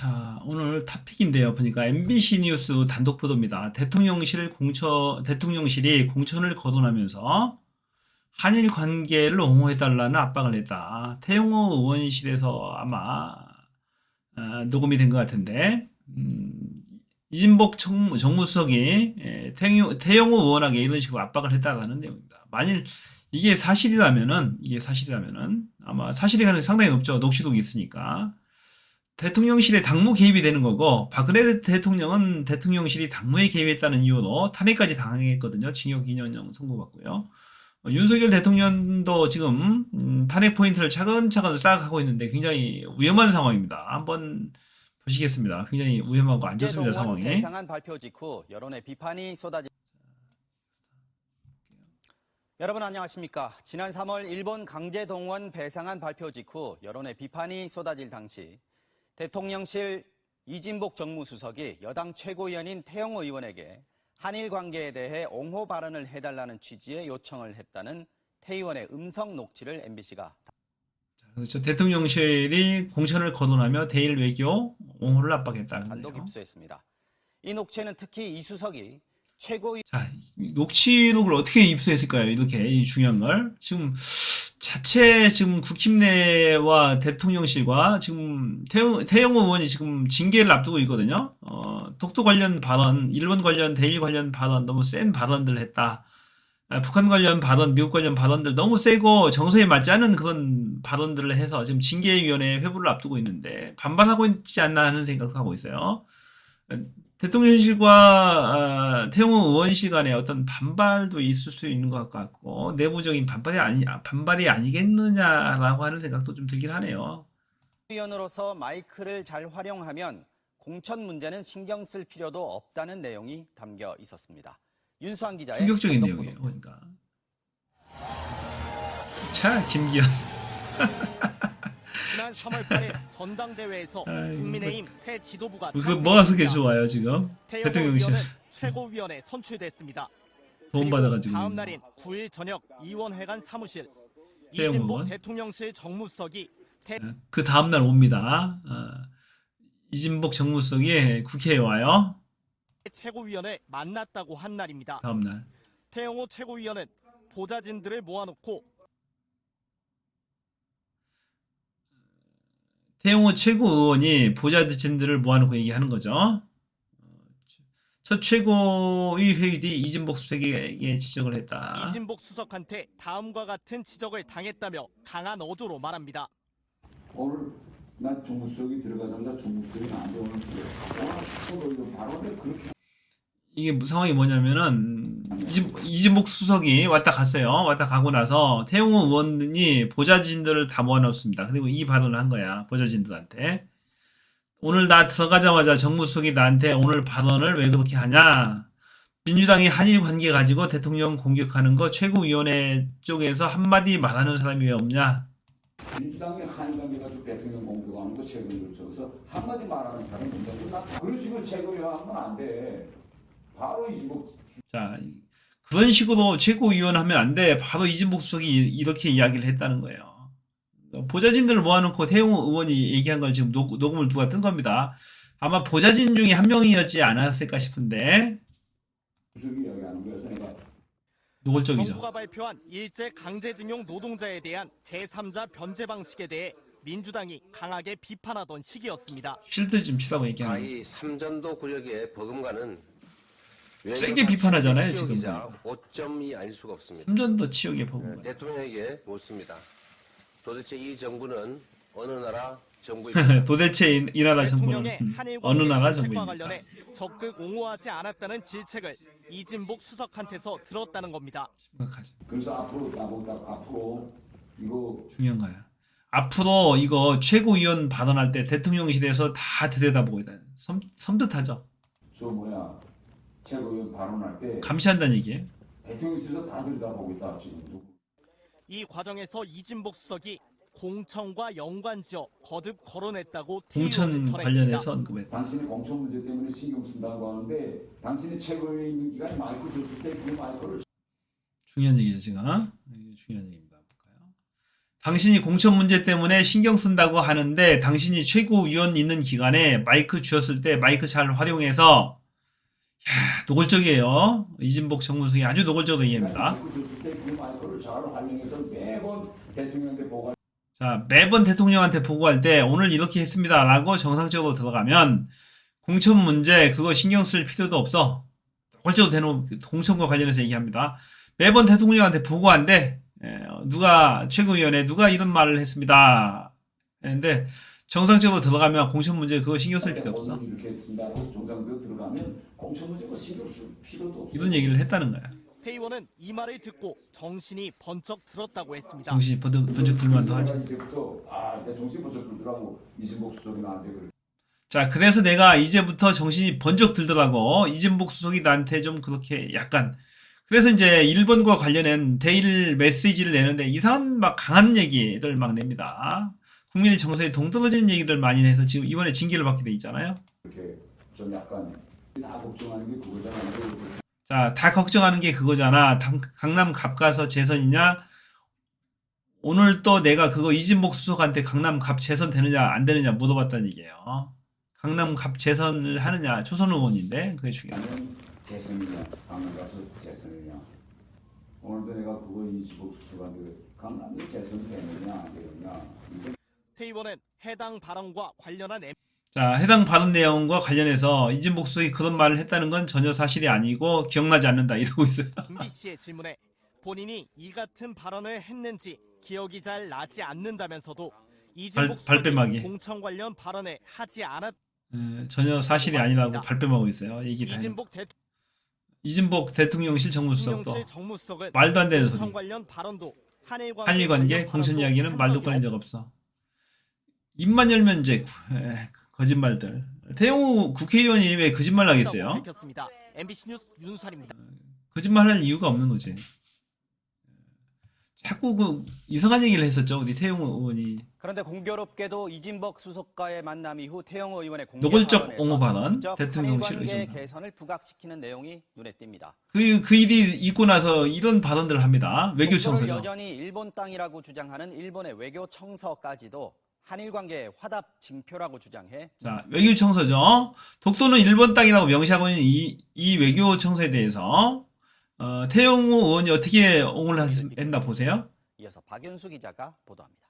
자, 오늘 토픽인데요. 보니까 MBC 뉴스 단독 보도입니다. 대통령실 공천, 대통령실이 공천을 거론하면서 한일 관계를 옹호해달라는 압박을 했다. 태용호 의원실에서 아마 아, 녹음이 된 것 같은데, 음, 이진복 정, 정무수석이 예, 태용, 태용호 의원에게 이런 식으로 압박을 했다라는 내용입니다. 만일 이게 사실이라면은, 이게 사실이라면은, 아마 사실이 가능성이 상당히 높죠. 녹취록이 있으니까. 대통령실의 당무 개입이 되는 거고 박근혜 대통령은 대통령실이 당무에 개입했다는 이유로 탄핵까지 당했거든요. 징역 2년형 선고받고요. 어, 윤석열 대통령도 지금 음, 탄핵 포인트를 차근차근 쌓아가고 있는데 굉장히 위험한 상황입니다. 한번 보시겠습니다. 굉장히 위험하고 안 좋습니다 동원 상황이. 배상안 발표 직후 여론의 비판이 쏟아지. 여러분 안녕하십니까? 지난 3월 일본 강제 동원 배상안 발표 직후 여론의 비판이 쏟아질 당시 대통령실 이진복 정무수석이 여당 최고위원인 태영호 의원에게 한일 관계에 대해 옹호 발언을 해달라는 취지의 요청을 했다는 태 의원의 음성 녹취를 MBC가 그렇죠. 대통령실이 공천을 거론하며 대일 외교 옹호를 압박했다. 단독 입수했습니다. 이 녹취에는 특히 이 수석이 최고위 자, 이 녹취록을 어떻게 입수했을까요? 이렇게 이 중요한 걸 지금 자체 지금 국힘 내와 대통령실과 지금 태영, 태영호 의원이 지금 징계를 앞두고 있거든요. 어, 독도 관련 발언, 일본 관련 대일 관련 발언 너무 센 발언들을 했다. 아, 북한 관련 발언, 미국 관련 발언들 너무 세고 정서에 맞지 않은 그런 발언들을 해서 지금 징계위원회 회부를 앞두고 있는데 반발하고 있지 않나 하는 생각도 하고 있어요. 대통령실과 아, 태용호 의원실 간에 어떤 반발도 있을 수 있는 것 같고 내부적인 반발이 아니 반발이 아니겠느냐라고 하는 생각도 좀 들긴 하네요. 위원으로서 마이크를 잘 활용하면 공천 문제는 신경 쓸 필요도 없다는 내용이 담겨 있었습니다. 윤수환 기자의 충격적인 내용이에요. 보도입니다. 보니까. 자, 김기현. 지난 3월 8일 전당대회에서 아이고. 국민의힘 새 지도부가 그 뭐가 그렇게. 좋아요 지금? 대통령실 의원은 최고위원에 선출됐습니다. 돈 그리고 받아가지고. 다음 날인 9일 저녁 의원회관 사무실 이진복? 대통령실 정무수석이 그 다음 날 옵니다. 어, 이진복 정무수석이 국회에 와요. 최고위원을 만났다고 한 날입니다. 다음 날. 태영호 최고위원은 보좌진들을 모아놓고 태용호 최고의원이 보좌진들을 모아놓고 얘기하는 거죠. 어, 첫 최고위 회의 뒤 이진복 수석에게 지적을 했다. 이진복 수석한테 다음과 같은 지적을 당했다며 강한 어조로 말합니다. 오늘 난 정무수석이 들어가자마자 정무수석이 나한테 근데 그렇게 이게 뭐 상황이 뭐냐면은 이진, 이진복 수석이 왔다 갔어요. 왔다 가고 나서 태용호 의원이 보좌진들을 다 모아놓습니다. 그리고 이 발언을 한 거야. 보좌진들한테. 오늘 나 들어가자마자 정무수석이 나한테 오늘 발언을 왜 그렇게 하냐. 민주당이 한일 관계 가지고 대통령 공격하는 거 최고위원회 쪽에서 한마디 말하는 사람이 왜 없냐. 민주당이 한일 관계 가지고 대통령 공격하는 거 최근에 저기서 한마디 말하는 사람이 나 그런 식으로 최고위원 하면 안 돼 바로 이진복 자, 그런 식으로 최고위원 하면 안 돼. 바로 이진복 수석이 이렇게 이야기를 했다는 거예요. 보좌진들을 모아놓고 태용호 의원이 얘기한 걸 지금 녹, 녹음을 누가 뜬 겁니다. 아마 보좌진 중에 한 명이었지 않았을까 싶은데 노골적이죠. 정부가 발표한 일제 강제징용 노동자에 대한 제3자 변제 방식에 대해 민주당이 강하게 비판하던 시기였습니다. 실드 좀 치라고 얘기하는 거죠. 아이 삼전도 구력의 버금가는 세게 비판하잖아요, 지금. 오점이 아닐 수가 없습니다. 삼전도 치욕에 보고 네, 대통령에게 묻습니다. 도대체 이 정부는 어느 나라 정부입니까? 도대체 이, 이 나라 정부는 대통령의 음, 한일 어느 관계 나라 정책과 정부입니까? 관련해 적극 옹호하지 않았다는 질책을 이진복 수석한테서 들었다는 겁니다. 심각하죠. 그래서 앞으로 나보다 앞으로 이거 중요한 거야. 앞으로 이거 최고위원 발언할 때 대통령실에서 다 들여다보고 있다. 섬, 섬뜩하죠. 저 뭐야 최고위원 발언할 때 감시한다는 얘기예요. 대통령실에서 다 들여다보고 있다 지금 이 과정에서 이진복 수석이 공천과 연관지어 거듭 거론했다고 공천. 관련해서 언급했다. 당신이 공천 문제 때문에 신경 쓴다고 하는데 당신이 최고위에 있는 기간에 마이크 줬을 때 그 마이크를 중요한 얘기죠 지금. 이게 중요한 얘기입니다. 볼까요? 당신이 공천 문제 때문에 신경 쓴다고 하는데 당신이 최고위원 있는 기간에 마이크 쥐었을 때 마이크 잘 활용해서 야, 노골적이에요. 이진복 정무수석이 아주 노골적으로 얘기합니다. 자, 매번 대통령한테 보고할 때 오늘 이렇게 했습니다 라고 정상적으로 들어가면 공천 문제 그거 신경 쓸 필요도 없어. 노골적으로 대놓고 공천과 관련해서 얘기합니다. 매번 대통령한테 보고한대. 예, 누가 최고위원회 누가 이런 말을 했습니다. 했는데 정상적으로 들어가면 공천 문제 그거 신경 쓸 필요 없어. 이렇게 했습니다고 정상적으로 들어가면 공천 문제 뭐 신경 쓸 필요도 없어. 이런 얘기를 했다는 거야. 태 의원은 이 말을 듣고 정신이 번쩍 들었다고 했습니다. 정신이 번쩍, 번쩍 들만도 하지. 이제부터 아, 내 정신 번쩍 들더라고 이진복 수석이 나한테 그래. 자, 그래서 내가 이제부터 정신이 번쩍 들더라고. 이진복 수석이 나한테 좀 그렇게 약간. 그래서 이제 일본과 관련된 데일 메시지를 내는데 이상한 막 강한 얘기들 막 냅니다. 국민의 정서에 동떨어지는 얘기들 많이 해서 지금 이번에 징계를 받게 돼 있잖아요. 이렇게 좀 약간 다 걱정하는 게 그거잖아. 자, 다 걱정하는 게 그거잖아. 당- 강남 갑 가서 재선이냐? 오늘 또 내가 그거 이진복 수석한테 강남 갑 재선 되느냐 안 되느냐 물어봤다는 얘기예요. 강남 갑 재선을 하느냐 초선 의원인데 그게 중요해. 나는 재선이냐, 강남 가서 재선이냐. 오늘도 내가 그거 이진복 수석한테 강남에 재선 되느냐 안 되느냐. 이거 태 의원은 해당 발언과 관련한 자, 해당 발언 내용과 관련해서 이진복 수석이 그런 말을 했다는 건 전혀 사실이 아니고 기억나지 않는다 이러고 있어요. MBC의 질문에 본인이 이 같은 발언을 했는지 기억이 잘 나지 않는다면서도 이진복 발- 발뺌하기. 수석이 공천 관련 발언을 하지 않았 에, 전혀 사실이 아니라고 발뺌하고 있어요. 얘기 다. 해요. 이진복 이진복 대통령 실 정무수석도 대통령실 정무수석은 말도 안 되는 공천 소리. 관련 발언도 한일 관계, 한일 관계 공천 이야기는 한 말도 꺼낸 적 없어. 입만 열면 이제 구- 에, 거짓말들. 태영우 국회의원이 왜 거짓말 하겠어요? 밝혔습니다. MBC 뉴스 윤수환입니다. 거짓말할 이유가 없는 거지. 자꾸 그 이상한 얘기를 했었죠. 우리 태영우 의원이 그런데 공교롭게도 이진복 수석과의 만남 이후 태영호 의원의 공개 노골적 발언에서 옹호 발언, 대통령실 한일 관계 의전. 개선을 부각시키는 내용이 눈에 띕니다. 그, 그 일이 있고 나서 이런 발언들을 합니다. 독도를 외교청소죠. 여전히 일본 땅이라고 주장하는 일본의 외교 청서까지도 한일 관계의 화답 징표라고 주장해 자, 외교청소죠. 독도는 일본 땅이라고 명시하고 있는 이, 이 외교청소에 대해서 어, 태영호 의원이 어떻게 옹호를 했- 했나 보세요. 이어서 박윤수 기자가 보도합니다.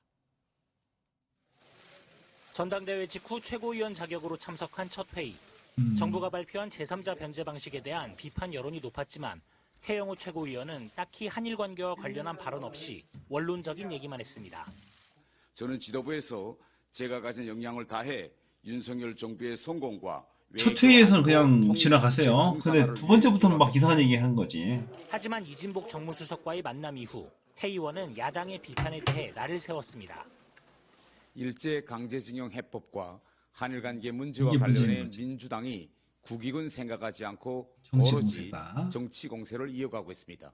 전당대회 직후 최고위원 자격으로 참석한 첫 회의. 음. 정부가 발표한 제3자 변제 방식에 대한 비판 여론이 높았지만 태영호 최고위원은 딱히 한일 관계와 관련한 발언 없이 원론적인 얘기만 했습니다. 저는 지도부에서 제가 가진 역량을 다해 윤석열 정부의 성공과 첫 회의에서는 그냥 지나갔어요. 근데 두 번째부터는 막 이상한 얘기 한 거지. 하지만 이진복 정무수석과의 만남 이후 태 의원은 야당의 비판에 대해 날을 세웠습니다. 일제 강제징용 해법과 한일 관계 문제와 관련해. 민주당이 국익은 생각하지 않고 정치 오로지. 정치 공세를 이어가고 있습니다.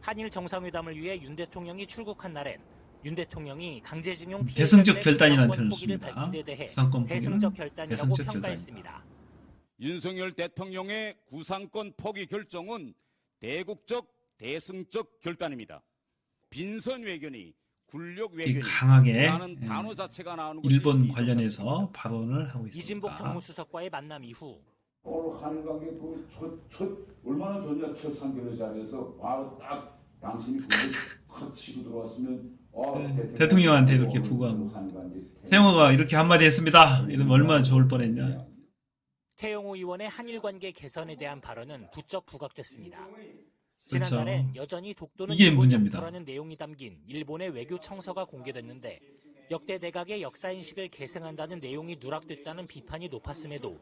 한일 정상회담을 위해 윤 대통령이 출국한 날엔 윤 대통령이 강제징용 대승적 결단이라는 표현을 씁니다. 구상권 대승적 결단이라고 대승적. 평가했습니다. 윤석열 대통령의 구상권 포기 결정은 대국적 대승적 결단입니다. 빈선 외견이 굴욕 이 외견이 강하게 라는 예, 단어 자체가 나오는 일본. 관련해서 발언을 하고 있습니다. 이진복 정무수석과의 만남 이후 한일 관계 그첫 얼마나 좋냐 첫 상견례 자리에서 바로 딱 당신이 그걸 탁 치고 들어왔으면 대통령한테 이렇게 오늘 보고하고. 한일 관계 태영호가 이렇게 한마디 했습니다. 이러면 얼마나 좋을 뻔했냐. 태영호 의원의 한일 관계 개선에 대한 발언은 부쩍 부각됐습니다. 그렇죠. 지난날엔 여전히 독도는 이게 일본 문제입니다. 영토라는 내용이 담긴 일본의 외교 청서가 공개됐는데 역대 대각의 역사 인식을 계승한다는 내용이 누락됐다는 비판이 높았음에도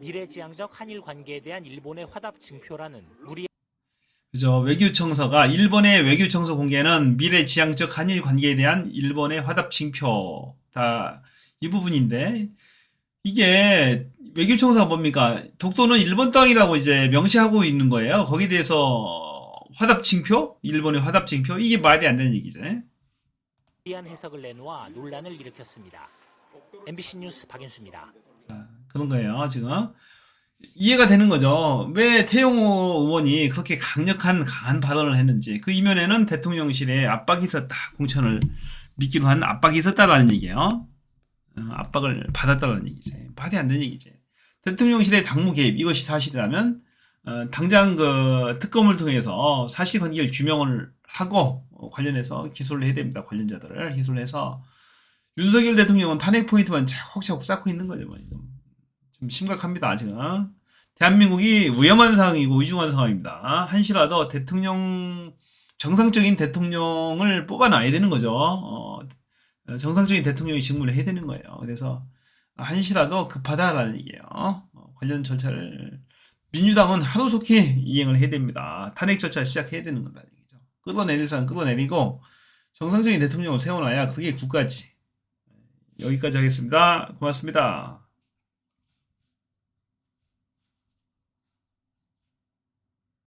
미래지향적 한일 관계에 대한 일본의 화답 징표라는 무리 그죠. 외교청서가 일본의 외교청서 공개는 미래 지향적 한일 관계에 대한 일본의 화답 징표 다 이 부분인데 이게 외교청서가 뭡니까? 독도는 일본 땅이라고 이제 명시하고 있는 거예요. 거기에 대해서 화답 징표? 일본의 화답 징표? 이게 말이 안 되는 얘기죠. 무리한 해석을 내놓아 논란을 일으켰습니다. MBC 뉴스 박인수입니다. 자, 그런 거예요, 지금. 이해가 되는 거죠. 왜 태용호 의원이 그렇게 강력한 강한 발언을 했는지. 그 이면에는 대통령실에 압박이 있었다. 공천을 믿기로 한 압박이 있었다라는 얘기예요. 어, 압박을 받았다는 얘기죠. 받이 안 되는 얘기지. 대통령실의 당무 개입 이것이 사실이라면 어, 당장 그 특검을 통해서 사실관계를 규명을 하고 어, 관련해서 기소를 해야 됩니다. 관련자들을 기소를 해서 윤석열 대통령은 탄핵 포인트만 차곡차곡 쌓고 있는 거죠. 뭐. 좀 심각합니다. 지금 대한민국이 위험한 상황이고 위중한 상황입니다. 한시라도 대통령 정상적인 대통령을 뽑아놔야 되는 거죠. 어, 정상적인 대통령이 직무를 해야 되는 거예요. 그래서 한시라도 급하다라는 얘기예요. 어, 관련 절차를 민주당은 하루속히 이행을 해야 됩니다. 탄핵 절차 시작해야 되는 거다는 얘기죠. 끌어내릴 사람 끌어내리고 정상적인 대통령을 세워놔야 그게 국가지. 여기까지 하겠습니다. 고맙습니다.